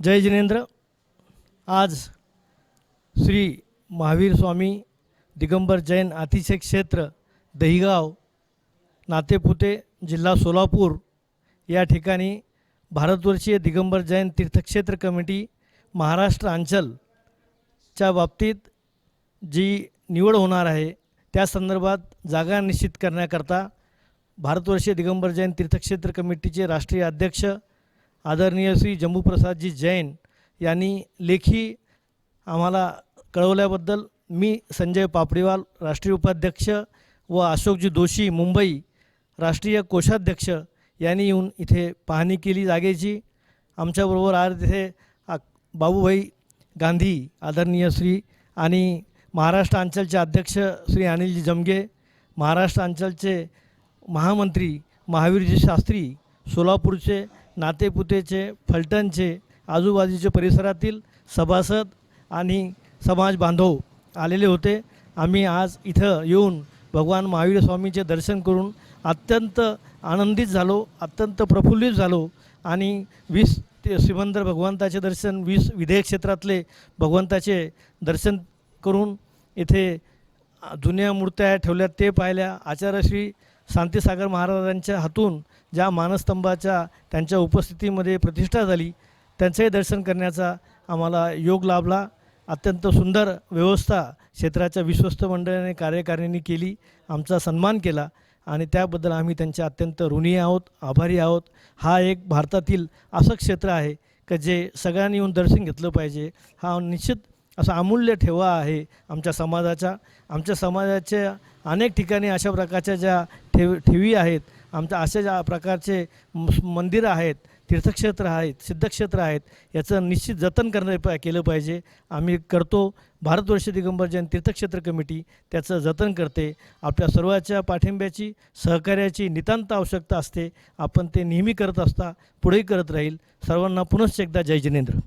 जय जिनेंद्र. आज श्री महावीर स्वामी दिगंबर जैन अतिशय क्षेत्र दहिगाव नातेपुते जिल्हा सोलापूर या ठिकाणी भारतवर्षीय दिगंबर जैन तीर्थक्षेत्र कमिटी महाराष्ट्र अंचलच्या बाबतीत जी निवड होणार आहे त्या संदर्भात जागा निश्चित करण्याकरता भारतवर्षीय दिगंबर जैन तीर्थक्षेत्र कमिटीचे राष्ट्रीय अध्यक्ष आदरणीय श्री जम्बूप्रसादजी जैन यांनी लेखी आम्हाला कळवल्याबद्दल मी संजय पापडीवाल राष्ट्रीय उपाध्यक्ष व अशोकजी दोशी मुंबई राष्ट्रीय कोषाध्यक्ष यांनी येऊन इथे पाहणी केली जागेची. आमच्याबरोबर आज इथे आ- बाबूभाई गांधी आदरणीय श्री आणि महाराष्ट्र अंचलचे अध्यक्ष श्री अनिलजी जमगे महाराष्ट्र अंचलचे महामंत्री महावीरजी शास्त्री सोलापूरचे नातेपुतेचे फलटणचे आजूबाजूच्या परिसरातील सभासद आणि समाज बांधव आलेले होते. आम्ही आज इथं येऊन भगवान महावीर स्वामीचे दर्शन करून अत्यंत आनंदित झालो अत्यंत प्रफुल्लित झालो आणि वीस ते श्रीमंदर भगवंताचे दर्शन वीस विधेयक क्षेत्रातले भगवंताचे दर्शन करून इथे जुन्या मूर्त्या ठेवल्या ते पाहिल्या. आचार्यश्री शांतीसागर महाराजांच्या हातून ज्या मानस्तंभाच्या त्यांच्या उपस्थितीमध्ये प्रतिष्ठा झाली त्यांचंही दर्शन करण्याचा आम्हाला योग लाभला. अत्यंत सुंदर व्यवस्था क्षेत्राच्या विश्वस्त मंडळाने कार्यकारिणी केली आमचा सन्मान केला आणि त्याबद्दल आम्ही त्यांच्या अत्यंत ऋणी आहोत आभारी आहोत. हा एक भारतातील असं क्षेत्र आहे का जे सगळ्यांनी येऊन दर्शन घेतलं पाहिजे. हा निश्चित असा अमूल्य ठेवा आहे आमच्या समाजाचा. आमच्या समाजाच्या अनेक ठिकाणी अशा प्रकारच्या ज्या ठेव ठेवी आहेत आमच्या अशा ज्या प्रकारचे मंदिरं आहेत तीर्थक्षेत्र आहेत सिद्धक्षेत्र आहेत याचं निश्चित जतन करणं प केलं पाहिजे. आम्ही करतो. भारतवर्ष दिगंबर जैन तीर्थक्षेत्र कमिटी त्याचं जतन करते. आपल्या सर्वाच्या पाठिंब्याची सहकार्याची नितांत आवश्यकता असते. आपण ते नेहमी करत असता पुढेही करत राहील. सर्वांना पुनश्च एकदा जय जिनेंद्र.